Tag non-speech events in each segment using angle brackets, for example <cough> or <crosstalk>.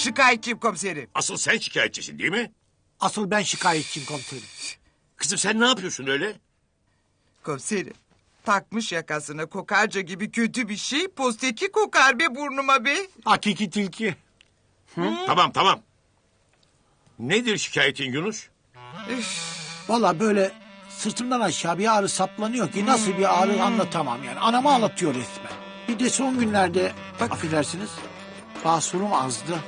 Şikayetçiyim komiserim. Asıl sen şikayetçisin değil mi? Asıl ben şikayetçiyim komiserim. Kızım sen ne yapıyorsun öyle? Komiserim. Takmış yakasına kokarca gibi kötü bir şey. Posteki kokar be burnuma be. Hakiki tilki. Tamam tamam. Nedir şikayetin Yunus? Valla böyle sırtımdan aşağı bir ağrı saplanıyor ki nasıl bir ağrı anlatamam yani. Anamı ağlatıyor resmen. Bir de son günlerde affedersiniz basurum azdı.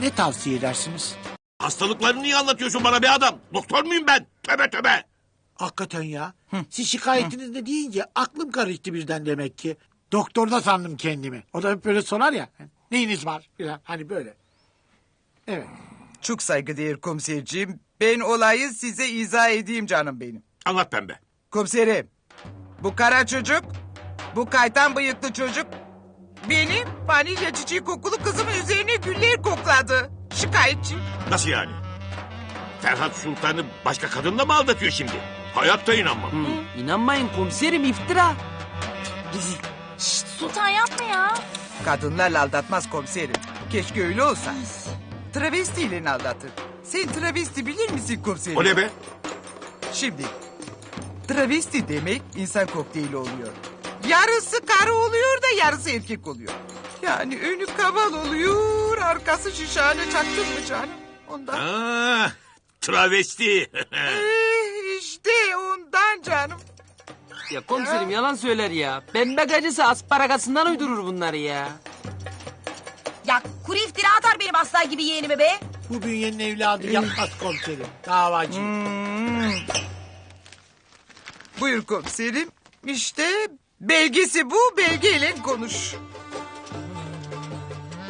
Ne tavsiye edersiniz? Hastalıklarını niye anlatıyorsun bana be adam? Doktor muyum ben? Töbe töbe. Hakikaten ya. Siz şikayetiniz ne deyince aklım karıştı birden demek ki. Doktorda sandım kendimi. O da hep böyle sorar ya. Neyiniz var? Falan. Hani böyle. Evet. Çok saygıdeğer komiserciğim. Ben olayı size izah edeyim canım benim. Anlat pembe. Komiserim. Bu kara çocuk, bu kaytan bıyıklı çocuk benim vanilya çiçeği kokulu kızımın üzerine güller kokladı. Şikayetçi. Nasıl yani? Ferhat Sultan'ı başka kadınla mı aldatıyor şimdi? Hayatta inanmam. İnanmayın komiserim iftira. Şşt Sultan yapma ya. Kadınlarla aldatmaz komiserim. Keşke öyle olsa. Travestiyle aldatır. Sen travesti bilir misin komiserim? O ne be? Şimdi travesti demek insan kokteyli oluyor. Yarısı karı oluyor da yarısı erkek oluyor. Yani önü kaval oluyor, arkası şişhane çaktın mı canım? Ondan. Aa, travesti. <laughs> Eh, işte ondan canım. Ya komiserim yalan söyler ya. Pembe gacısı asparagasından uydurur bunları ya. Ya kuru iftira atar benim aslan gibi yeğenime be. Bu bünyenin evladı yapmaz komiserim. Davacı. Buyur komiserim. İşte belgesi bu, belgeyle konuş.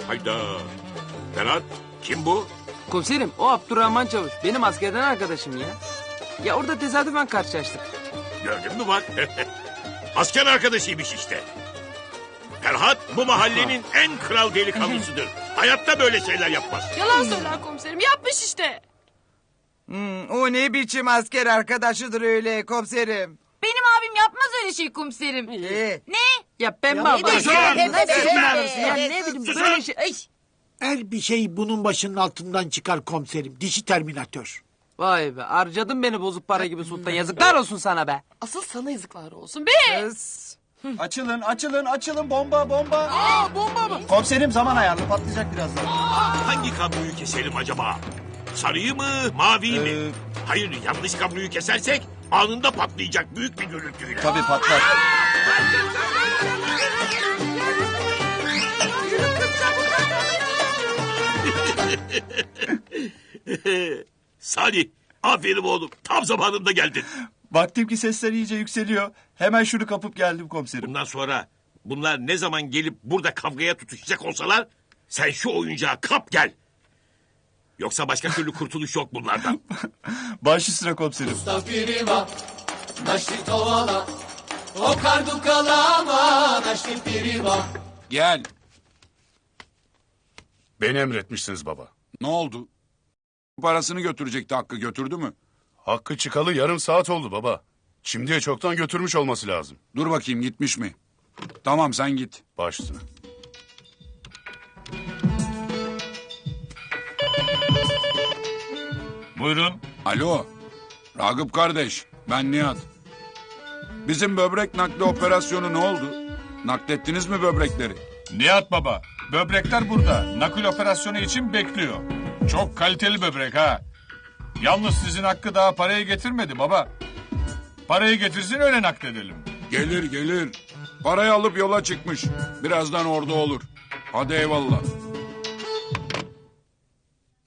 Hayda. Ferhat kim bu? Komiserim o Abdurrahman Çavuş. Benim askerden arkadaşım ya. Ya orada tesadüfen karşılaştık. Gördün mü bak. <laughs> Asker arkadaşıymış işte. Ferhat bu mahallenin en kral delikanlısıdır. <laughs> Hayatta böyle şeyler yapmaz. Yalan söyler komiserim. Yapmış işte. Hmm, o ne biçim asker arkadaşıdır öyle komiserim. Benim abim yapmaz öyle şey komiserim. Ee, Ne? Ya pembe Ya abla. ne Ya, ne bileyim Susun. böyle şey. Ay. Her bir şey bunun başının altından çıkar komiserim. Dişi terminatör. Vay be harcadın beni bozuk para gibi sultan. Yazıklar olsun sana be. Asıl sana yazıklar olsun be. kız. Açılın, açılın, açılın. Bomba, bomba. Aa bomba mı? Komiserim zaman ayarlı, patlayacak birazdan. Hangi kabloyu keselim acaba? Sarıyı mı, maviyi mi? Ee, Hayır, yanlış kabloyu kesersek anında patlayacak büyük bir gürültüyle. Tabii patlar. <laughs> Salih, aferin oğlum. Tam zamanında geldin. Baktım ki sesler iyice yükseliyor. Hemen şunu kapıp geldim komiserim. Bundan sonra bunlar ne zaman gelip burada kavgaya tutuşacak olsalar... ...sen şu oyuncağı kap gel. Yoksa başka türlü kurtuluş yok bunlardan. <laughs> Baş üstüne komiserim. Gel. Beni emretmişsiniz baba. Ne oldu? Parasını götürecekti Hakkı götürdü mü? Hakkı çıkalı yarım saat oldu baba. Şimdiye çoktan götürmüş olması lazım. Dur bakayım gitmiş mi? Tamam sen git. Baş üstüne. Buyurun. Alo. Ragıp kardeş ben Nihat. Bizim böbrek nakli operasyonu ne oldu? Naklettiniz mi böbrekleri? Nihat Baba. Böbrekler burada. Nakil operasyonu için bekliyor. Çok kaliteli böbrek ha. Yalnız sizin hakkı daha parayı getirmedi baba. Parayı getirsin öyle nakledelim. Gelir gelir. Parayı alıp yola çıkmış. Birazdan orada olur. Hadi eyvallah.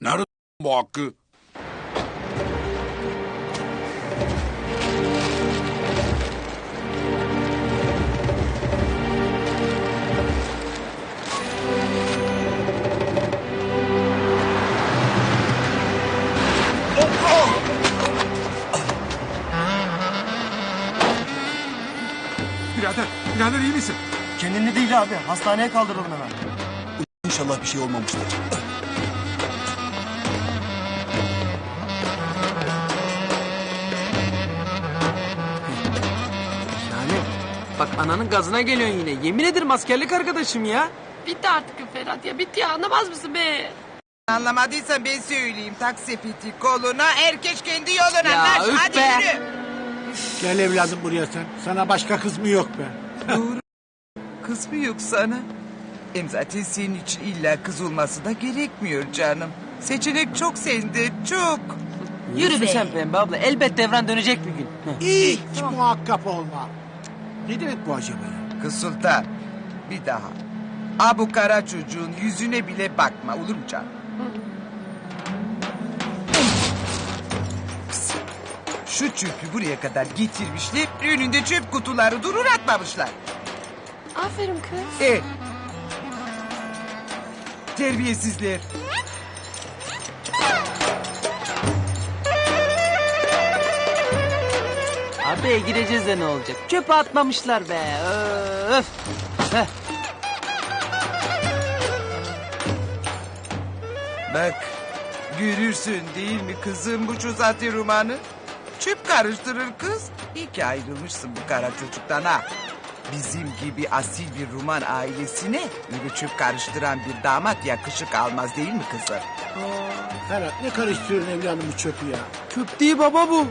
Nerede bu Hakkı? Değil abi. Hastaneye kaldıralım hemen. İnşallah bir şey olmamıştır. Yani bak ananın gazına geliyorsun yine. Yemin ederim askerlik arkadaşım ya. Bitti artık Ferhat ya. Bitti ya. Anlamaz mısın be? Anlamadıysan ben söyleyeyim. Tak sepeti koluna, herkes kendi yoluna. Ya, Naş, üf hadi be. yürü. Gel evladım buraya sen. Sana başka kız mı yok be? Doğru. Kız mı yok sana? Hem zaten senin için illa kız olması da gerekmiyor canım. Seçenek çok sende, çok. Yürü be. Sen pembe abla. Elbet devran dönecek bir gün. Hiç muhakkak olma. Ne demek bu acaba ya? Kız Sultan, bir daha. A bu kara çocuğun yüzüne bile bakma, olur mu canım? Şu çöpü buraya kadar getirmişler, önünde çöp kutuları durur atmamışlar. Aferin kız. Evet. Terbiyesizler. Abi gideceğiz de ne olacak? Çöpe atmamışlar be. Öf. Heh. Bak, görürsün değil mi kızım bu çuzati romanı? Çöp karıştırır kız. İyi ki ayrılmışsın bu kara çocuktan ha. Bizim gibi asil bir Ruman ailesine öyle çöp karıştıran bir damat yakışık almaz değil mi kızım? Ferhat ne karıştırıyorsun evladım bu çöpü ya? Çöp değil baba bu.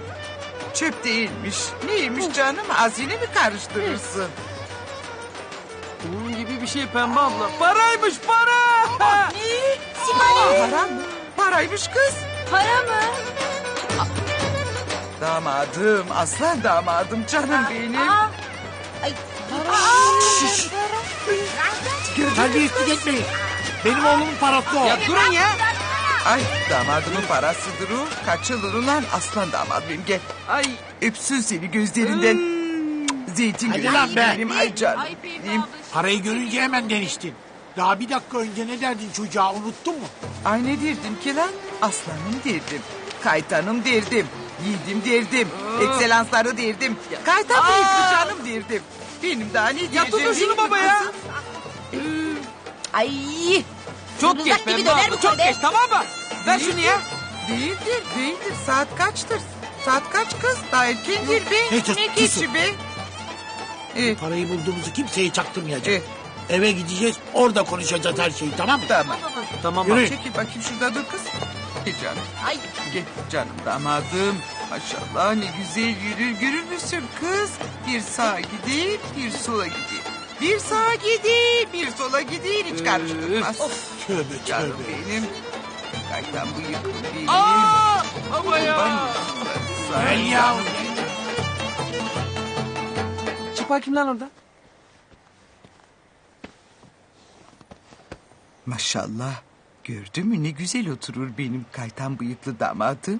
Çöp değilmiş. Neymiş canım? Hazine mi karıştırırsın? Bunun gibi bir şey pembe abla. Paraymış para. Para mı? Paraymış kız. Para mı? Damadım, aslan damadım canım benim. Ay. Terbiyesizlik etmeyin. Benim oğlumun parası o. ya durun ya. Ay damadımın parasıdır o. Kaçılır ulan aslan damadım benim gel. Ay. Öpsün seni gözlerinden. Zeytin Hadi lan be. benim ay canım. Benim. Parayı görünce hemen deniştin. Daha bir dakika önce ne derdin çocuğa unuttun mu? Ay ne derdim ki lan? Aslanım derdim. Kaytanım derdim. Yiğidim derdim. Ekselansları derdim. Kaytan bıyıklı canım derdim. Benim daha ne diyeceğim? tutun şunu baba ya. Ay. Çok geç döner abla. Çok geç tamam mı? Ver şunu ya. Değildir, değildir. Saat kaçtır? Saat kaç kız? Daha erkendir be. Hey, sus, ne susun. geçi be? Ee, Parayı bulduğumuzu kimseye çaktırmayacağız. e, Eve gideceğiz orada konuşacağız her şeyi tamam mı? tamam. Tamam Yürü. bak. Çekil bakayım şurada dur kız. Gel canım. Ay. Gel canım damadım. Maşallah ne güzel yürür. Görür müsün kız? Bir sağa gider, bir sola gider. Bir sağa gider, bir sola gider. Hiç karıştırmaz. Tövbe Canım tövbe. benim. Kaytan bıyıklı benim. Aa, baba ya. Sağ Gel ol ya. canım. Çık bakayım lan orada. Maşallah. Gördün mü ne güzel oturur benim kaytan bıyıklı damadım.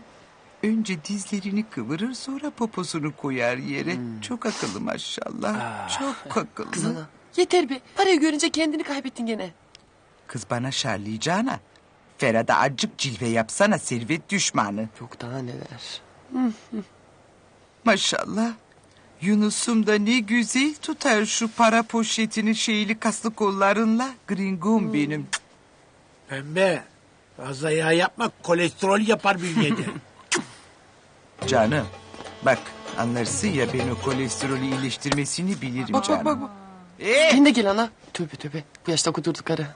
Önce dizlerini kıvırır sonra poposunu koyar yere. Çok akıllı maşallah. Çok <laughs> akıllı. Kız, Sana. Yeter be. Parayı görünce kendini kaybettin gene. bana şarlayacağına. Ferhat'a acık cilve yapsana servet düşmanı. Yok daha neler. <laughs> Maşallah. Yunus'um da ne güzel tutar şu para poşetini şeyli kaslı kollarınla. Gringom benim. Pembe. Fazla yağ yapma kolesterol yapar bünyede. <laughs> Canım bak anlarsın ya ben o kolesterolü iyileştirmesini bilirim Bak canım. bak bak. bak. Ee, Sen de gel ana. Tövbe tövbe. Bu yaşta kudurduk karı.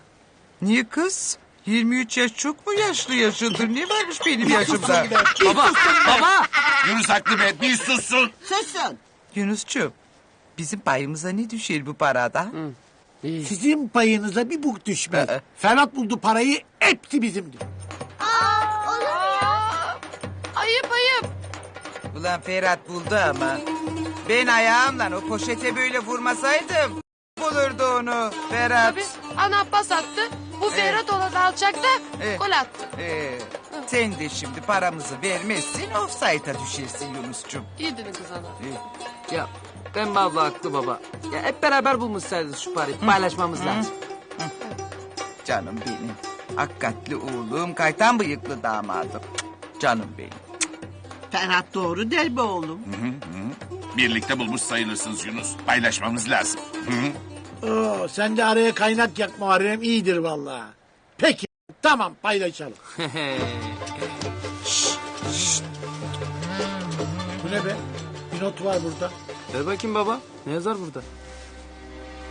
niye kız? 23 yaş çok mu yaşlı yaşıdır? Ne varmış benim yaşımda? Baba. baba. Yunus haklı be bir sussun. Susun. Yunus'cuğum bizim payımıza ne düşer bu parada? İyi. Sizin payınıza bir buk düşmez. Ee. Ferhat buldu parayı hepsi bizimdir. Ayıp ayıp. Ulan Ferhat buldu ama. Ben ayağımla o poşete böyle vurmasaydım bulurdu onu Ferhat. Tabii. Ana Abbas attı. Bu Ferhat olan alçakta Evet. gol attı. Ee, sen de şimdi paramızı vermezsin offside'a düşersin Yunus'cum. İyi dedin kız ana. Ya pembe abla haklı baba. Ya hep beraber bulmuşsaydınız şu parayı. Paylaşmamız lazım. Canım benim. Hakikatli oğlum, kaytan bıyıklı damadım. Canım benim. Ferhat doğru der be oğlum. Birlikte bulmuş sayılırsınız Yunus. Paylaşmamız lazım. Oo, sen de araya kaynak yak Muharrem iyidir vallahi. Peki tamam paylaşalım. <laughs> Bu ne be? Bir not var burada. Ver bakayım baba. Ne yazar burada?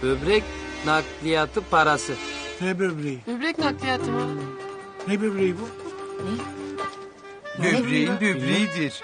Böbrek nakliyatı parası. Ne böbreği? Böbrek nakliyatı mı? Ne böbreği bu? Böbreğin böbreğidir.